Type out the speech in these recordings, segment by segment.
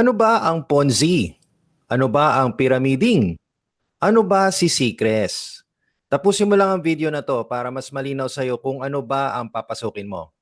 Ano ba ang Ponzi? Ano ba ang pyramiding? Ano ba si Secres? Tapusin mo lang ang video na to para mas malinaw sa'yo kung ano ba ang papasukin mo.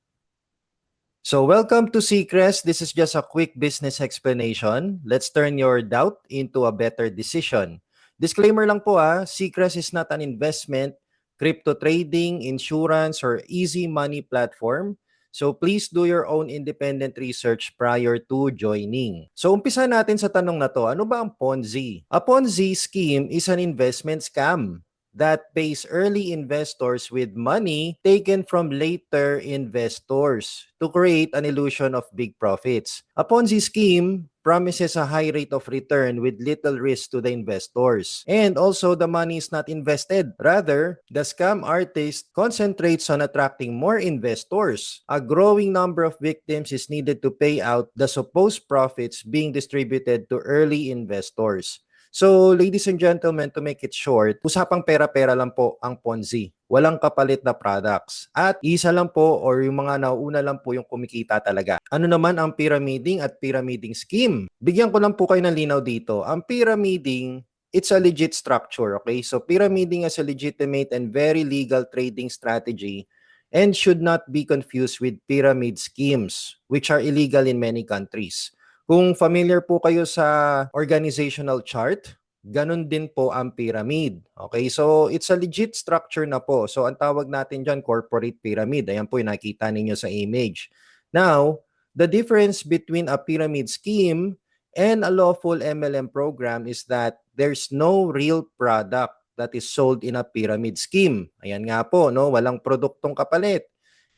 So welcome to Secres. This is just a quick business explanation. Let's turn your doubt into a better decision. Disclaimer lang po ah, Secres is not an investment, crypto trading, insurance, or easy money platform. So please do your own independent research prior to joining. So umpisa natin sa tanong na to, ano ba ang Ponzi? A Ponzi scheme is an investment scam that pays early investors with money taken from later investors to create an illusion of big profits. A Ponzi scheme promises a high rate of return with little risk to the investors. And also, the money is not invested. Rather, the scam artist concentrates on attracting more investors. A growing number of victims is needed to pay out the supposed profits being distributed to early investors. So, ladies and gentlemen, to make it short, usapang pera-pera lang po ang Ponzi. Walang kapalit na products. At isa lang po or yung mga nauuna lang po yung kumikita talaga. Ano naman ang pyramiding at pyramiding scheme? Bigyan ko lang po kayo ng linaw dito. Ang pyramiding it's a legit structure, okay? So pyramiding is a legitimate and very legal trading strategy and should not be confused with pyramid schemes, which are illegal in many countries. Kung familiar po kayo sa organizational chart, ganun din po ang pyramid. Okay, so it's a legit structure na po. So ang tawag natin dyan, corporate pyramid. Ayan po yung nakita ninyo sa image. Now, the difference between a pyramid scheme and a lawful MLM program is that there's no real product that is sold in a pyramid scheme. Ayan nga po, no? walang produktong kapalit.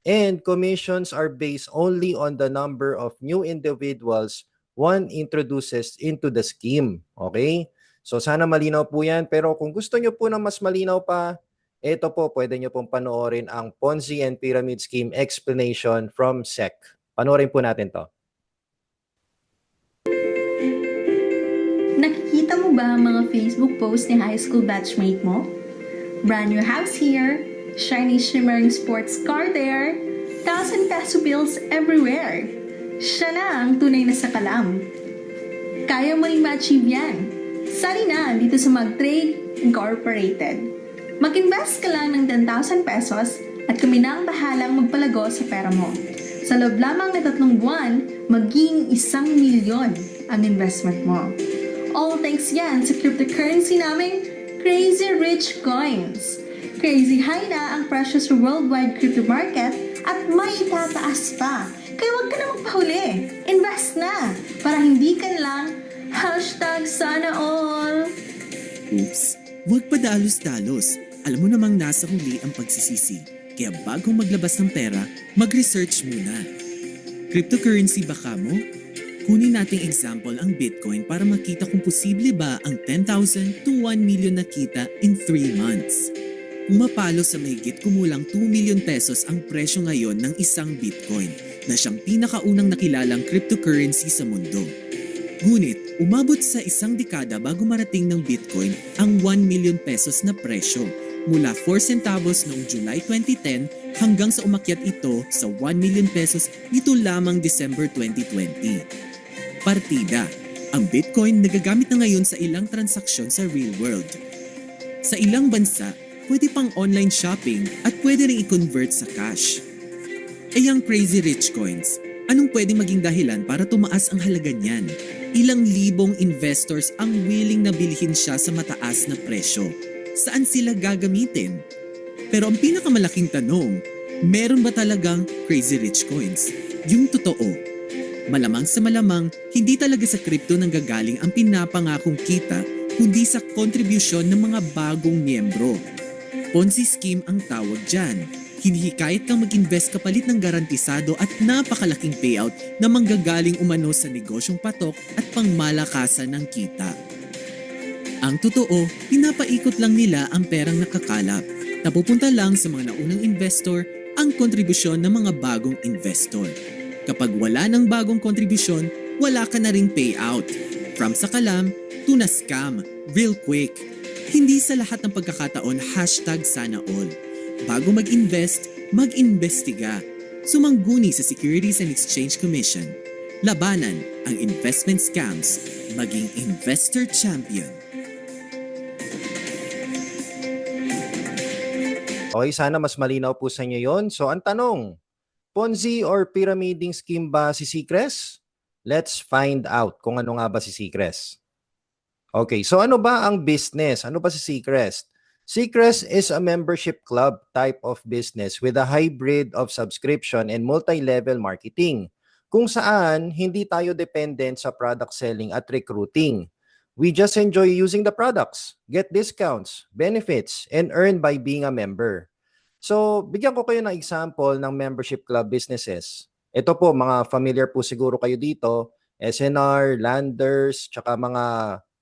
And commissions are based only on the number of new individuals one introduces into the scheme. Okay? So sana malinaw po yan. Pero kung gusto nyo po ng mas malinaw pa, ito po, pwede nyo pong panoorin ang Ponzi and Pyramid Scheme explanation from SEC. Panoorin po natin to. Nakikita mo ba ang mga Facebook post ni high school batchmate mo? Brand new house here, shiny shimmering sports car there, thousand peso bills everywhere. Siya na ang tunay na sakalam. Kaya mo rin ma-achieve yan. Sali na dito sa Mag-Trade Incorporated. Mag-invest ka lang ng 10,000 pesos at kami na ang bahalang magpalago sa pera mo. Sa loob lamang na tatlong buwan, maging isang milyon ang investment mo. All thanks yan sa cryptocurrency naming Crazy Rich Coins. Crazy high na ang presyo sa worldwide crypto market at may itataas pa. Kaya huwag ka na magpahuli. Invest na para hindi ka lang hashtag sana all. Oops, huwag pa dalos-dalos. Alam mo namang nasa huli ang pagsisisi. Kaya bago maglabas ng pera, mag-research muna. Cryptocurrency ba ka mo? Kunin nating example ang Bitcoin para makita kung posible ba ang 10,000 to 1 million na kita in 3 months. Umapalo sa mahigit kumulang 2 million pesos ang presyo ngayon ng isang Bitcoin na siyang pinakaunang nakilalang cryptocurrency sa mundo. Ngunit, umabot sa isang dekada bago marating ng Bitcoin ang 1 million pesos na presyo mula 4 centavos noong July 2010 hanggang sa umakyat ito sa 1 million pesos nito lamang December 2020. Partida. Ang Bitcoin nagagamit na ngayon sa ilang transaksyon sa real world. Sa ilang bansa, pwede pang online shopping at pwede rin i-convert sa cash. Eh ang Crazy Rich Coins, anong pwedeng maging dahilan para tumaas ang halaga niyan? Ilang libong investors ang willing na bilhin siya sa mataas na presyo. Saan sila gagamitin? Pero ang pinakamalaking tanong, meron ba talagang Crazy Rich Coins? Yung totoo, Malamang sa malamang, hindi talaga sa crypto nang gagaling ang pinapangakong kita, kundi sa kontribusyon ng mga bagong miyembro. Ponzi scheme ang tawag dyan. Hinihikayat kang mag-invest kapalit ng garantisado at napakalaking payout na manggagaling umano sa negosyong patok at pangmalakasan ng kita. Ang totoo, pinapaikot lang nila ang perang nakakalap. Napupunta lang sa mga naunang investor ang kontribusyon ng mga bagong investor. Kapag wala ng bagong kontribusyon, wala ka na ring payout. From sa kalam to na scam, real quick. Hindi sa lahat ng pagkakataon hashtag sana all. Bago mag-invest, mag-investiga. Sumangguni sa Securities and Exchange Commission. Labanan ang investment scams. Maging investor champion. Okay, sana mas malinaw po sa inyo yon. So, ang tanong, Ponzi or pyramiding scheme ba si Secres? Let's find out kung ano nga ba si Secres. Okay, so ano ba ang business? Ano ba si Secres? Secres is a membership club type of business with a hybrid of subscription and multi-level marketing kung saan hindi tayo dependent sa product selling at recruiting. We just enjoy using the products, get discounts, benefits, and earn by being a member. So, bigyan ko kayo ng example ng membership club businesses. Ito po, mga familiar po siguro kayo dito, SNR, Landers, tsaka mga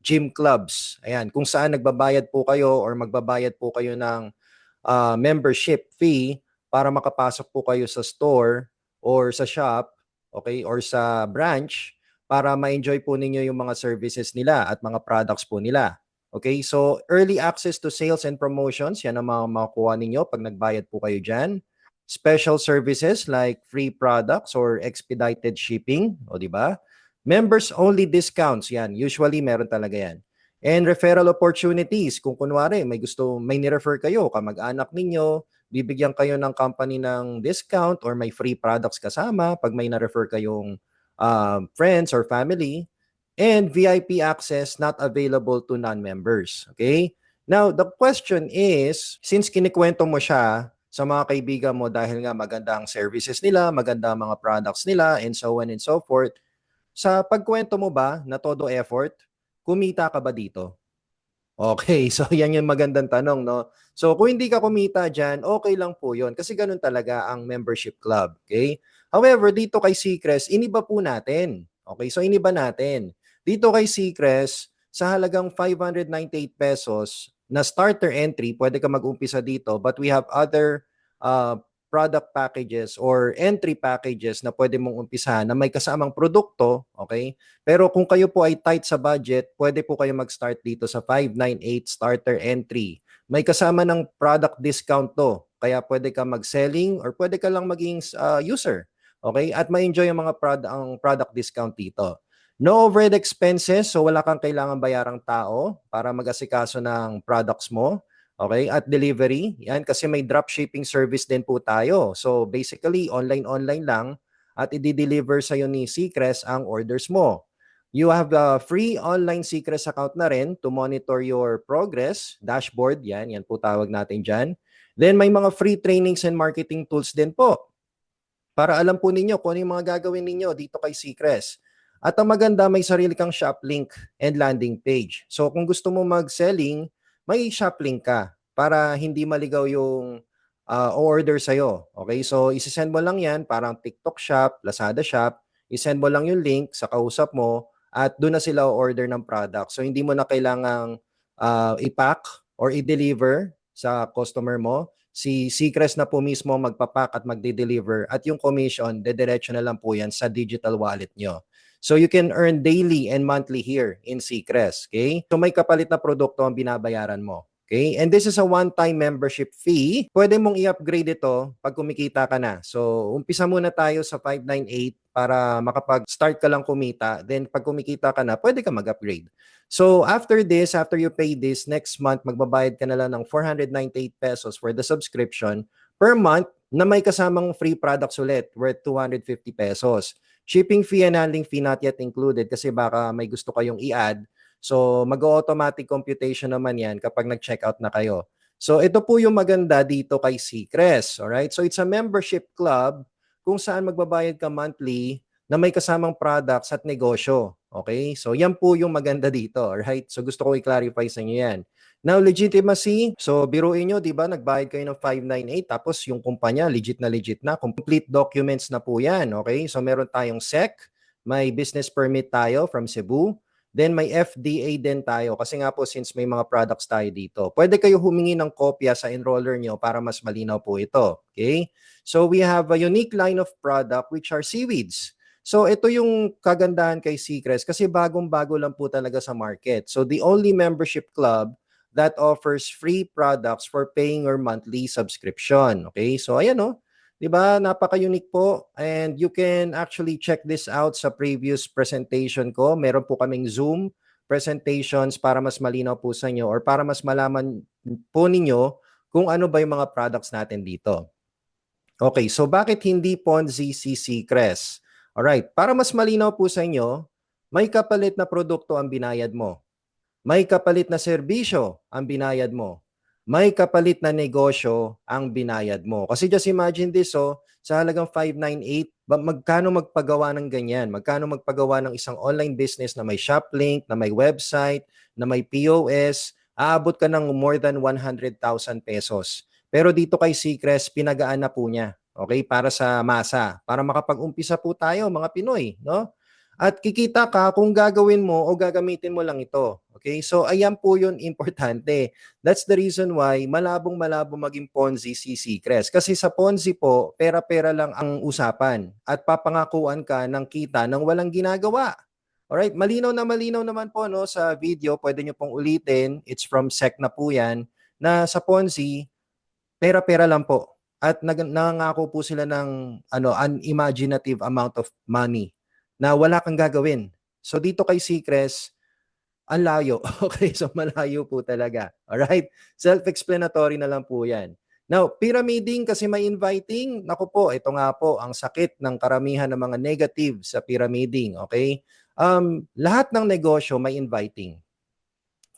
gym clubs. Ayan, kung saan nagbabayad po kayo or magbabayad po kayo ng ah, membership fee para makapasok po kayo sa store or sa shop, okay, or sa branch para ma-enjoy po ninyo yung mga services nila at mga products po nila. Okay, so early access to sales and promotions, yan ang mga makukuha ninyo pag nagbayad po kayo dyan. Special services like free products or expedited shipping, o di ba? Members only discounts, yan. Usually meron talaga yan. And referral opportunities, kung kunwari may gusto, may ni-refer kayo, kamag-anak ninyo, bibigyan kayo ng company ng discount or may free products kasama pag may na-refer kayong um, friends or family and VIP access not available to non-members. Okay? Now, the question is, since kinikwento mo siya sa mga kaibigan mo dahil nga maganda ang services nila, maganda ang mga products nila, and so on and so forth, sa pagkwento mo ba na todo effort, kumita ka ba dito? Okay, so yan yung magandang tanong, no? So kung hindi ka kumita dyan, okay lang po yun. Kasi ganun talaga ang membership club, okay? However, dito kay Secres, iniba po natin. Okay, so iniba natin. Dito kay Secres, sa halagang 598 pesos na starter entry, pwede ka mag-umpisa dito, but we have other uh, product packages or entry packages na pwede mong umpisahan na may kasamang produkto, okay? Pero kung kayo po ay tight sa budget, pwede po kayo mag-start dito sa 598 starter entry. May kasama ng product discount to. Kaya pwede ka mag-selling or pwede ka lang maging uh, user. Okay? At ma-enjoy ang mga prod- ang product discount dito. No overhead expenses, so wala kang kailangan bayarang tao para mag-asikaso ng products mo. Okay? At delivery, yan kasi may drop shipping service din po tayo. So basically, online-online lang at i-deliver sa'yo ni Secres ang orders mo. You have a free online Secres account na rin to monitor your progress, dashboard, yan, yan po tawag natin dyan. Then may mga free trainings and marketing tools din po para alam po ninyo kung ano yung mga gagawin ninyo dito kay Secres. At ang maganda, may sarili kang shop link and landing page. So kung gusto mo mag-selling, may shop link ka para hindi maligaw yung uh, order sa'yo. Okay? So isisend mo lang yan, parang TikTok shop, Lazada shop, isend mo lang yung link sa kausap mo at doon na sila order ng product. So hindi mo na kailangang uh, i-pack or i-deliver sa customer mo si Secres na po mismo magpapak at magde-deliver at yung commission, dediretso na lang po yan sa digital wallet nyo. So you can earn daily and monthly here in Secres, okay? So may kapalit na produkto ang binabayaran mo. Okay? And this is a one-time membership fee. Pwede mong i-upgrade ito pag kumikita ka na. So, umpisa muna tayo sa 598 para makapag-start ka lang kumita. Then, pag kumikita ka na, pwede ka mag-upgrade. So, after this, after you pay this, next month, magbabayad ka na lang ng 498 pesos for the subscription per month na may kasamang free products ulit worth 250 pesos. Shipping fee and handling fee not yet included kasi baka may gusto kayong i-add So mag-automatic computation naman yan kapag nag-checkout na kayo. So ito po yung maganda dito kay Secres. Alright? So it's a membership club kung saan magbabayad ka monthly na may kasamang products at negosyo. Okay? So yan po yung maganda dito. Alright? So gusto ko i-clarify sa inyo yan. Now, legitimacy. So, biruin nyo, di ba, nagbayad kayo ng 598, tapos yung kumpanya, legit na legit na. Complete documents na po yan. Okay? So, meron tayong SEC, may business permit tayo from Cebu, Then may FDA din tayo kasi nga po since may mga products tayo dito. Pwede kayo humingi ng kopya sa enroller nyo para mas malinaw po ito. Okay? So we have a unique line of product which are seaweeds. So ito yung kagandahan kay Secrets kasi bagong-bago lang po talaga sa market. So the only membership club that offers free products for paying your monthly subscription. Okay? So ayan oh. 'Di ba? Napaka-unique po and you can actually check this out sa previous presentation ko. Meron po kaming Zoom presentations para mas malinaw po sa inyo or para mas malaman po ninyo kung ano ba yung mga products natin dito. Okay, so bakit hindi Ponzi si Secres? Alright, para mas malinaw po sa inyo, may kapalit na produkto ang binayad mo. May kapalit na serbisyo ang binayad mo. May kapalit na negosyo ang binayad mo. Kasi just imagine this, oh, sa halagang 598, ba- magkano magpagawa ng ganyan? Magkano magpagawa ng isang online business na may shop link, na may website, na may POS, aabot ka ng more than 100,000 pesos. Pero dito kay Secres, pinagaan na po niya. Okay? Para sa masa. Para makapag-umpisa po tayo, mga Pinoy. No? At kikita ka kung gagawin mo o gagamitin mo lang ito. Okay? So, ayan po yun importante. That's the reason why malabong malabo maging Ponzi si Secres. Kasi sa Ponzi po, pera-pera lang ang usapan. At papangakuan ka ng kita nang walang ginagawa. Alright, malinaw na malinaw naman po no sa video, pwede nyo pong ulitin. It's from SEC na po yan, na sa Ponzi, pera-pera lang po. At nag- nangangako po sila ng ano, unimaginative amount of money na wala kang gagawin. So dito kay Secres, ang layo. Okay, so malayo po talaga. Alright? Self-explanatory na lang po yan. Now, pyramiding kasi may inviting, naku po, ito nga po ang sakit ng karamihan ng mga negative sa pyramiding. Okay? Um, lahat ng negosyo may inviting.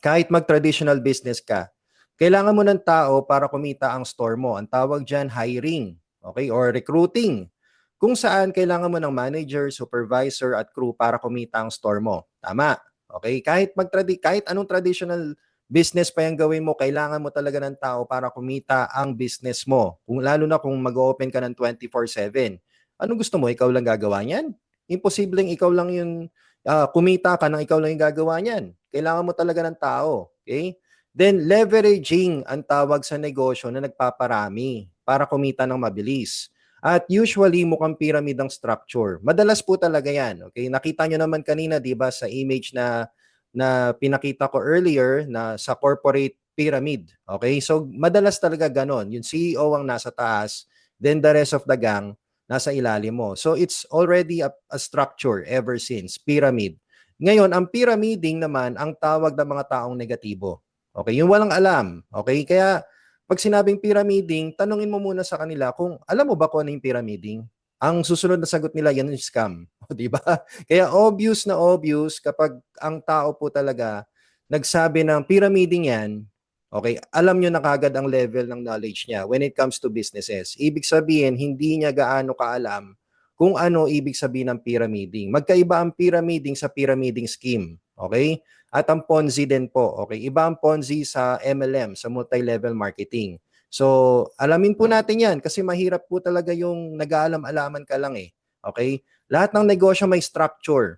Kahit mag-traditional business ka, kailangan mo ng tao para kumita ang store mo. Ang tawag dyan, hiring. Okay? Or recruiting. Kung saan kailangan mo ng manager, supervisor, at crew para kumita ang store mo. Tama. Okay? Kahit mag kahit anong traditional business pa yung gawin mo, kailangan mo talaga ng tao para kumita ang business mo. Kung lalo na kung mag-open ka ng 24/7. Ano gusto mo? Ikaw lang gagawa niyan? Imposibleng ikaw lang yung ah, kumita ka nang ikaw lang yung gagawa niyan. Kailangan mo talaga ng tao. Okay? Then leveraging ang tawag sa negosyo na nagpaparami para kumita ng mabilis. At usually mukhang pyramid ang structure. Madalas po talaga 'yan. Okay? Nakita nyo naman kanina 'di ba sa image na na pinakita ko earlier na sa corporate pyramid. Okay? So madalas talaga ganon. Yung CEO ang nasa taas, then the rest of the gang nasa ilalim mo. So it's already a, a structure ever since, pyramid. Ngayon, ang pyramiding naman ang tawag ng mga taong negatibo. Okay, yung walang alam. Okay, kaya pag sinabing pyramiding, tanungin mo muna sa kanila kung alam mo ba kung ano yung pyramiding? Ang susunod na sagot nila, yan yung scam. O, di ba? Kaya obvious na obvious kapag ang tao po talaga nagsabi ng pyramiding yan, okay, alam nyo na kagad ang level ng knowledge niya when it comes to businesses. Ibig sabihin, hindi niya gaano kaalam kung ano ibig sabihin ng pyramiding. Magkaiba ang pyramiding sa pyramiding scheme. Okay? At ang Ponzi din po. Okay? Iba ang Ponzi sa MLM, sa multi-level marketing. So, alamin po natin yan kasi mahirap po talaga yung nag-aalam-alaman ka lang eh. Okay? Lahat ng negosyo may structure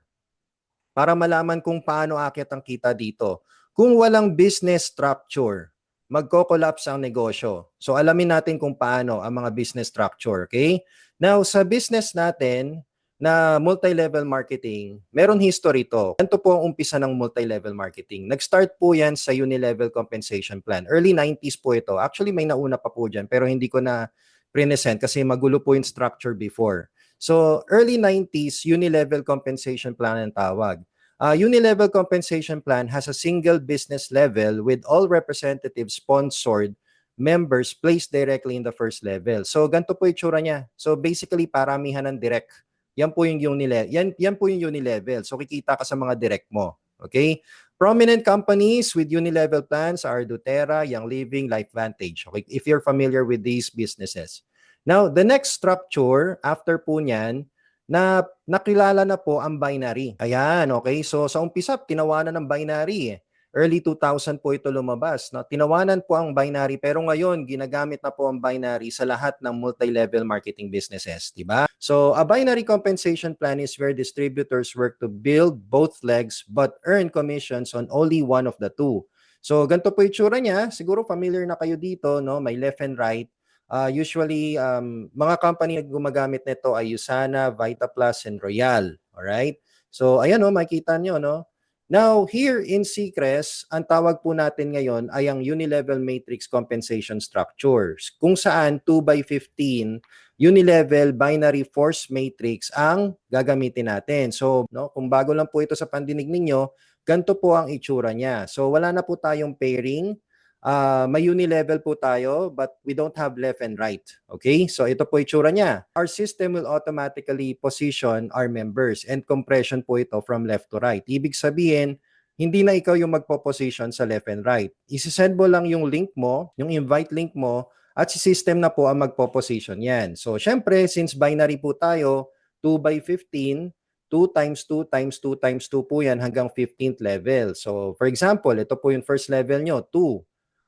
para malaman kung paano akit ang kita dito. Kung walang business structure, magko-collapse ang negosyo. So alamin natin kung paano ang mga business structure, okay? Now, sa business natin na multi-level marketing, meron history to. Ito po ang umpisa ng multi-level marketing. Nag-start po yan sa Unilevel Compensation Plan. Early 90s po ito. Actually, may nauna pa po dyan, pero hindi ko na present kasi magulo po yung structure before. So, early 90s, Unilevel Compensation Plan ang tawag. Uh, Unilevel Compensation Plan has a single business level with all representatives sponsored members placed directly in the first level. So, ganito po yung tsura niya. So, basically, paramihan ng direct. Yan po yung Unilevel. Yan, yan po yung Unilevel. So, kikita ka sa mga direct mo. Okay? Prominent companies with Unilevel plans are doTERRA, Young Living, LifeVantage. Okay? If you're familiar with these businesses. Now, the next structure after po niyan, na nakilala na po ang binary. Ayan, okay? So sa umpisa, tinawanan ng binary. Early 2000 po ito lumabas. No? Tinawanan po ang binary pero ngayon ginagamit na po ang binary sa lahat ng multi-level marketing businesses, di ba? So a binary compensation plan is where distributors work to build both legs but earn commissions on only one of the two. So ganito po yung tsura niya. Siguro familiar na kayo dito, no? May left and right. Uh, usually, um, mga company na gumagamit nito ay Usana, VitaPlus, and Royal. Alright? So, ayan o, makikita nyo, no? Now, here in Secres, ang tawag po natin ngayon ay ang Unilevel Matrix Compensation Structures, kung saan 2 by 15 unilevel binary force matrix ang gagamitin natin. So, no, kung bago lang po ito sa pandinig ninyo, ganito po ang itsura niya. So, wala na po tayong pairing. Ah, may unilevel po tayo, but we don't have left and right. Okay? So, ito po itsura niya. Our system will automatically position our members and compression po ito from left to right. Ibig sabihin, hindi na ikaw yung magpo-position sa left and right. Isisend mo lang yung link mo, yung invite link mo, at si system na po ang magpo-position yan. So, syempre, since binary po tayo, 2 by 15, 2 times 2 times 2 times 2 po yan hanggang 15th level. So, for example, ito po yung first level nyo, 2.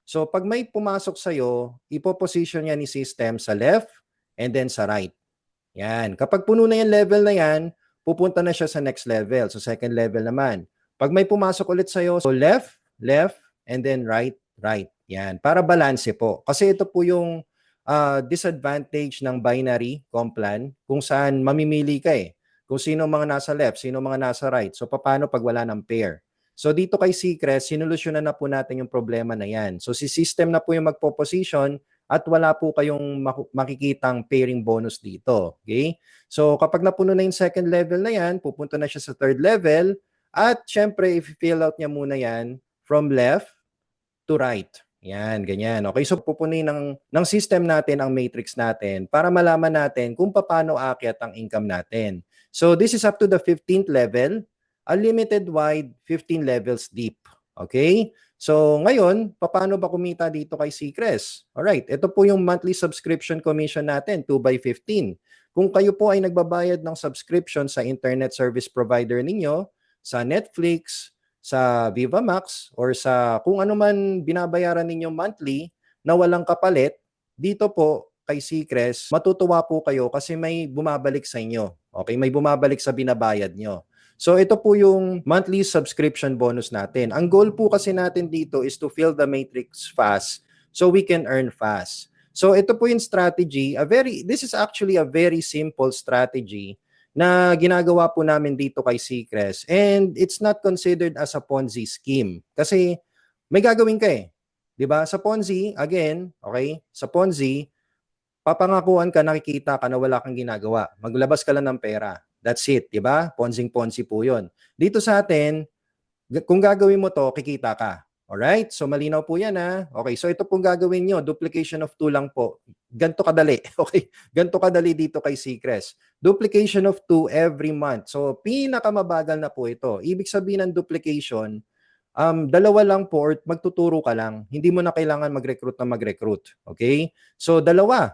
So, pag may pumasok sa'yo, ipo-position yan ni system sa left and then sa right. Yan. Kapag puno na yung level na yan, pupunta na siya sa next level. So, second level naman. Pag may pumasok ulit sa'yo, so left, left, and then right, right. Yan. Para balanse po. Kasi ito po yung ah, disadvantage ng binary complan kung saan mamimili ka eh. Kung sino mga nasa left, sino mga nasa right. So, paano pag wala ng pair? So, dito kay Secret, sinulusyonan na po natin yung problema na yan. So, si system na po yung magpo-position at wala po kayong makikitang pairing bonus dito. Okay? So, kapag napuno na yung second level na yan, pupunta na siya sa third level. At syempre, if fill out niya muna yan from left to right. Yan, ganyan. Okay, so pupunin ng, ng system natin ang matrix natin para malaman natin kung paano aakyat ang income natin. So this is up to the 15th level, unlimited wide, 15 levels deep. Okay? So ngayon, paano ba kumita dito kay Secres? Alright, ito po yung monthly subscription commission natin, 2 by 15. Kung kayo po ay nagbabayad ng subscription sa internet service provider ninyo, sa Netflix, sa Viva Max, or sa kung ano man binabayaran ninyo monthly na walang kapalit, dito po kay Secres, matutuwa po kayo kasi may bumabalik sa inyo. Okay, may bumabalik sa binabayad nyo. So ito po yung monthly subscription bonus natin. Ang goal po kasi natin dito is to fill the matrix fast so we can earn fast. So ito po yung strategy, a very this is actually a very simple strategy na ginagawa po namin dito kay Secres and it's not considered as a Ponzi scheme kasi may gagawin ka eh. 'Di ba? Sa Ponzi, again, okay? Sa Ponzi, papangakuan ka, nakikita ka na wala kang ginagawa. Maglabas ka lang ng pera. That's it, 'di ba? Ponzing-ponzi po 'yon. Dito sa atin, kung gagawin mo 'to, kikita ka. Alright? So malinaw po 'yan ha. Okay, so ito pong gagawin nyo, duplication of 2 lang po. Ganto kadali. Okay? Ganto kadali dito kay Secres. Duplication of 2 every month. So pinakamabagal na po ito. Ibig sabihin ng duplication, um, dalawa lang po or magtuturo ka lang. Hindi mo na kailangan mag-recruit na mag-recruit. Okay? So dalawa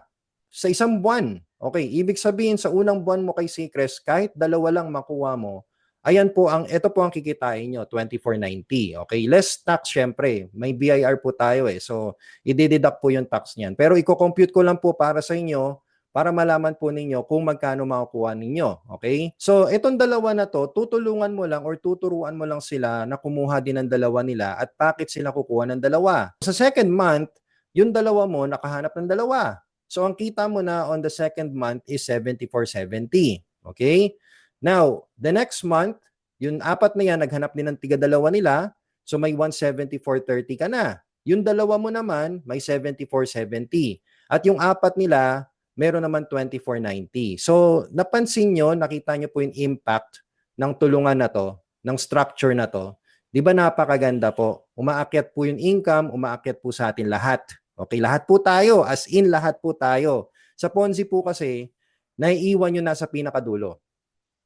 sa isang buwan. Okay, ibig sabihin sa unang buwan mo kay Secres, kahit dalawa lang makuha mo, ayan po ang ito po ang kikitain nyo, 2490. Okay, less tax syempre. May BIR po tayo eh. So, i-deduct po yung tax niyan. Pero i-compute ko lang po para sa inyo para malaman po ninyo kung magkano makukuha ninyo. Okay? So, itong dalawa na to, tutulungan mo lang or tuturuan mo lang sila na kumuha din ng dalawa nila at bakit sila kukuha ng dalawa. Sa second month, yung dalawa mo nakahanap ng dalawa. So, ang kita mo na on the second month is 7470. Okay? Now, the next month, yung apat na yan, naghanap din ng tiga dalawa nila. So, may 174.30 ka na. Yung dalawa mo naman, may 74.70. At yung apat nila, meron naman 24.90. So, napansin nyo, nakita nyo po yung impact ng tulungan na to, ng structure na to. Di ba napakaganda po? Umaakyat po yung income, umaakyat po sa atin lahat. Okay, lahat po tayo, as in lahat po tayo. Sa Ponzi po kasi, naiiwan nyo nasa pinakadulo.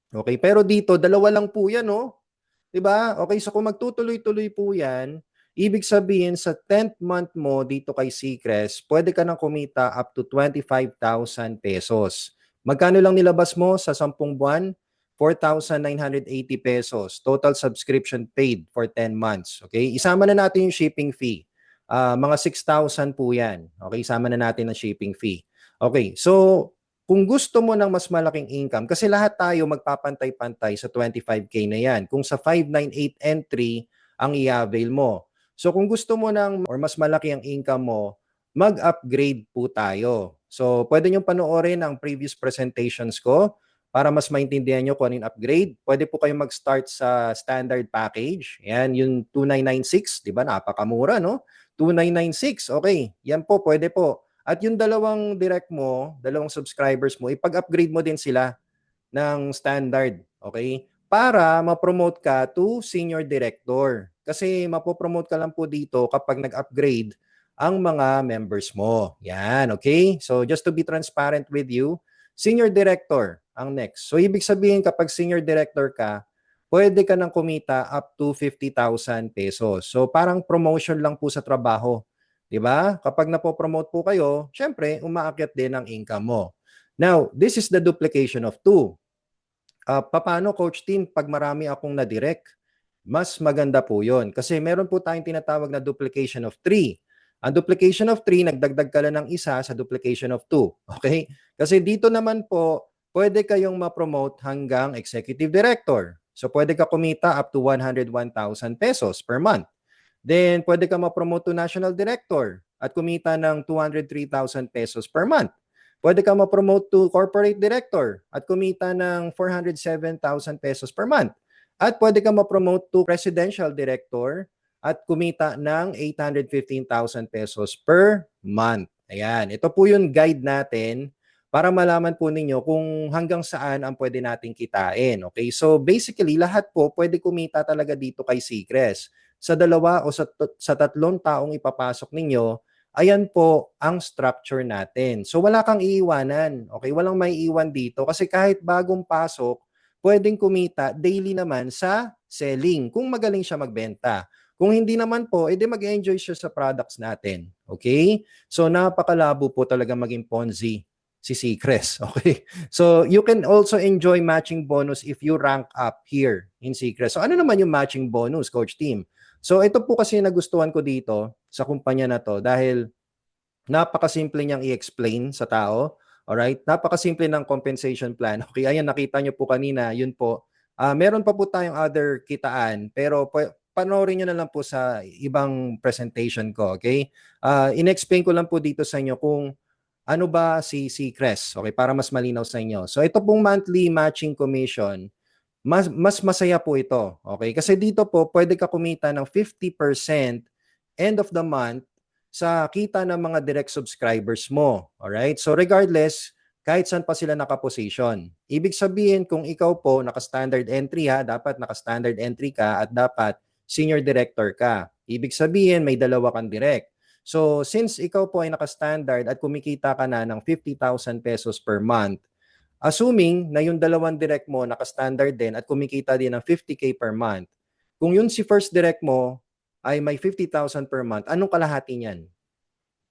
Okay, pero dito, dalawa lang po yan, no? 'Di ba? Okay, so kung magtutuloy-tuloy po yan, ibig sabihin sa 10th month mo dito kay Secres, pwede ka nang kumita up to 25,000 pesos. Magkano lang nilabas mo sa 10 buwan? 4,980 pesos. Total subscription paid for 10 months. Okay? Isama na natin yung shipping fee. Ah, mga 6,000 po yan. Okay? Isama na natin ang shipping fee. Okay, so kung gusto mo ng mas malaking income, kasi lahat tayo magpapantay-pantay sa 25K na yan. Kung sa 598 entry ang i-avail mo. So kung gusto mo ng or mas malaki ang income mo, mag-upgrade po tayo. So pwede nyo panoorin ang previous presentations ko para mas maintindihan nyo kung ano yung upgrade. Pwede po kayo mag-start sa standard package. Yan, yung 2996, di ba? Napakamura, no? 2996, okay. Yan po, pwede po. At yung dalawang direct mo, dalawang subscribers mo, ipag-upgrade mo din sila ng standard, okay? Para ma-promote ka to senior director. Kasi mapopromote ka lang po dito kapag nag-upgrade ang mga members mo. Yan, okay? So just to be transparent with you, senior director ang next. So ibig sabihin kapag senior director ka, pwede ka nang kumita up to 50,000 pesos. So parang promotion lang po sa trabaho. 'Di ba? Kapag napo-promote po kayo, syempre umaakyat din ang income mo. Now, this is the duplication of two. Uh, paano coach team pag marami akong na-direct? Mas maganda po 'yon kasi meron po tayong tinatawag na duplication of three. Ang duplication of 3, nagdagdag ka lang ng isa sa duplication of 2. Okay? Kasi dito naman po, pwede kayong ma-promote hanggang executive director. So pwede ka kumita up to 101,000 pesos per month. Then pwede ka ma-promote to national director at kumita ng 203,000 pesos per month. Pwede ka ma-promote to corporate director at kumita ng 407,000 pesos per month. At pwede ka ma-promote to presidential director at kumita ng 815,000 pesos per month. Ayan, ito po yung guide natin para malaman po ninyo kung hanggang saan ang pwede nating kitain. Okay, so basically lahat po pwede kumita talaga dito kay Secres. Sa dalawa o sa, sa tatlong taong ipapasok ninyo, ayan po ang structure natin. So wala kang iiwanan. Okay, walang may iwan dito kasi kahit bagong pasok, pwedeng kumita daily naman sa selling kung magaling siya magbenta. Kung hindi naman po, edi mag-enjoy siya sa products natin. Okay? So napakalabo po talaga maging Ponzi si Secres. Okay? So you can also enjoy matching bonus if you rank up here in Secres. So ano naman yung matching bonus, Coach Team? So ito po kasi nagustuhan ko dito sa kumpanya na to dahil napakasimple niyang i-explain sa tao. Alright? Napakasimple ng compensation plan. Okay, ayan nakita niyo po kanina, yun po. Ah, meron pa po tayong other kitaan pero pa- panoorin nyo na lang po sa ibang presentation ko, okay? Uh, in-explain ko lang po dito sa inyo kung ano ba si si Cres, okay? Para mas malinaw sa inyo. So ito pong monthly matching commission, mas mas masaya po ito, okay? Kasi dito po pwede ka kumita ng 50% end of the month sa kita ng mga direct subscribers mo, all right? So regardless, kahit saan pa sila nakaposition. Ibig sabihin kung ikaw po naka-standard entry ha, dapat naka-standard entry ka at dapat senior director ka. Ibig sabihin, may dalawa kang direct. So, since ikaw po ay naka-standard at kumikita ka na ng 50,000 pesos per month, assuming na yung dalawang direct mo naka-standard din at kumikita din ng 50k per month, kung yun si first direct mo ay may 50,000 per month, anong kalahati niyan?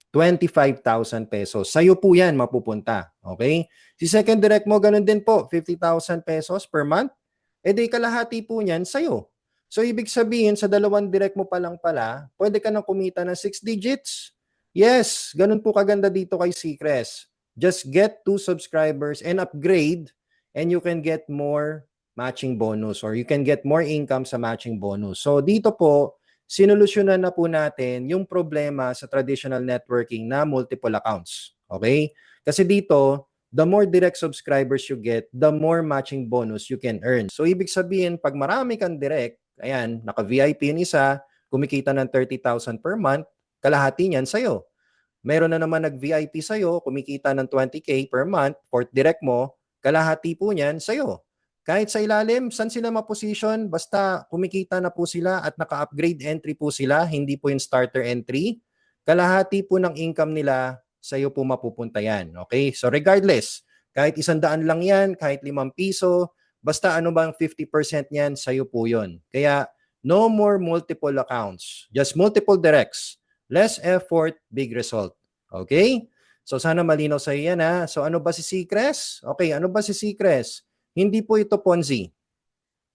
25,000 pesos. Sa'yo po yan mapupunta. Okay? Si second direct mo, ganun din po, 50,000 pesos per month. E di kalahati po niyan sa'yo. So ibig sabihin sa dalawang direct mo pa lang pala, pwede ka nang kumita ng 6 digits. Yes, ganun po kaganda dito kay Secres. Just get two subscribers and upgrade and you can get more matching bonus or you can get more income sa matching bonus. So dito po, sinolusyonan na po natin yung problema sa traditional networking na multiple accounts. Okay? Kasi dito, the more direct subscribers you get, the more matching bonus you can earn. So ibig sabihin, pag marami kang direct, Ayan, naka-VIP yung isa, kumikita ng 30,000 per month, kalahati niyan sa'yo. Meron na naman nag-VIP sa'yo, kumikita ng 20K per month, fourth direct mo, kalahati po niyan sa'yo. Kahit sa ilalim, saan sila ma-position, basta kumikita na po sila at naka-upgrade entry po sila, hindi po yung starter entry, kalahati po ng income nila, sa'yo po mapupunta yan. Okay? So regardless, kahit isang daan lang yan, kahit limang piso, Basta ano bang 50% niyan, sa'yo po yun. Kaya no more multiple accounts. Just multiple directs. Less effort, big result. Okay? So sana malinaw sa iyo yan ha. So ano ba si Secres? Okay, ano ba si Secres? Hindi po ito Ponzi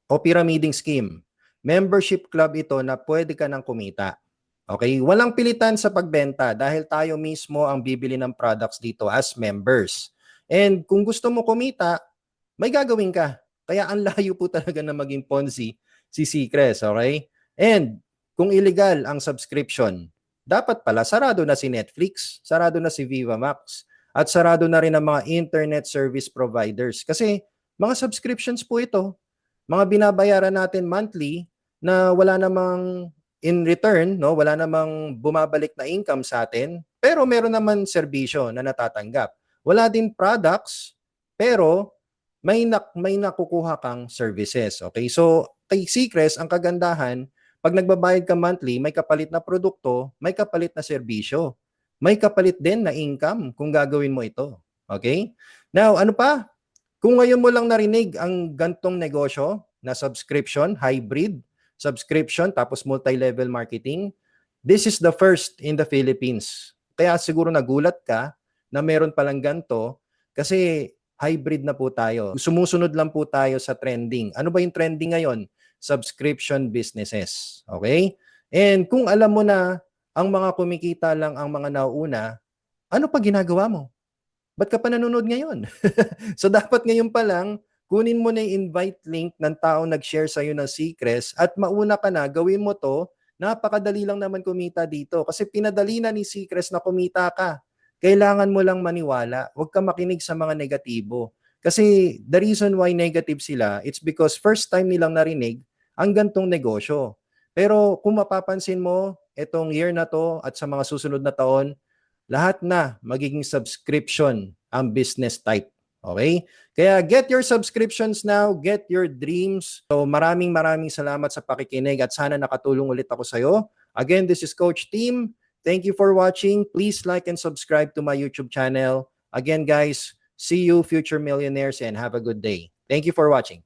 o pyramiding scheme. Membership club ito na pwede ka nang kumita. Okay? Walang pilitan sa pagbenta dahil tayo mismo ang bibili ng products dito as members. And kung gusto mo kumita, may gagawin ka. Kaya ang layo po talaga na maging Ponzi si Secres, okay? And kung illegal ang subscription, dapat pala sarado na si Netflix, sarado na si Viva Max, at sarado na rin ang mga internet service providers. Kasi mga subscriptions po ito, mga binabayaran natin monthly na wala namang in return, no, wala namang bumabalik na income sa atin, Pero meron naman serbisyo na natatanggap. Wala din products, pero may na, may nakukuha kang services. Okay? So, kay Seacrest, ang kagandahan, pag nagbabayad ka monthly, may kapalit na produkto, may kapalit na serbisyo. May kapalit din na income kung gagawin mo ito. Okay? Now, ano pa? Kung ngayon mo lang narinig ang gantong negosyo na subscription, hybrid, subscription, tapos multi-level marketing, this is the first in the Philippines. Kaya siguro nagulat ka na meron palang ganto kasi hybrid na po tayo. Sumusunod lang po tayo sa trending. Ano ba yung trending ngayon? Subscription businesses. Okay? And kung alam mo na ang mga kumikita lang ang mga nauuna, ano pa ginagawa mo? Ba't ka pa nanonood ngayon? so dapat ngayon pa lang, kunin mo na yung invite link ng taong nag-share sa'yo ng Secrets at mauna ka na, gawin mo to, napakadali lang naman kumita dito. Kasi pinadali na ni Secrets na kumita ka. Kailangan mo lang maniwala. Huwag ka makinig sa mga negatibo. Kasi the reason why negative sila, it's because first time nilang narinig ang gantong negosyo. Pero kung mapapansin mo, itong year na to at sa mga susunod na taon, lahat na magiging subscription ang business type. Okay? Kaya get your subscriptions now, get your dreams. So maraming maraming salamat sa pakikinig at sana nakatulong ulit ako sa iyo. Again, this is Coach Team. Thank you for watching. Please like and subscribe to my YouTube channel. Again, guys, see you future millionaires and have a good day. Thank you for watching.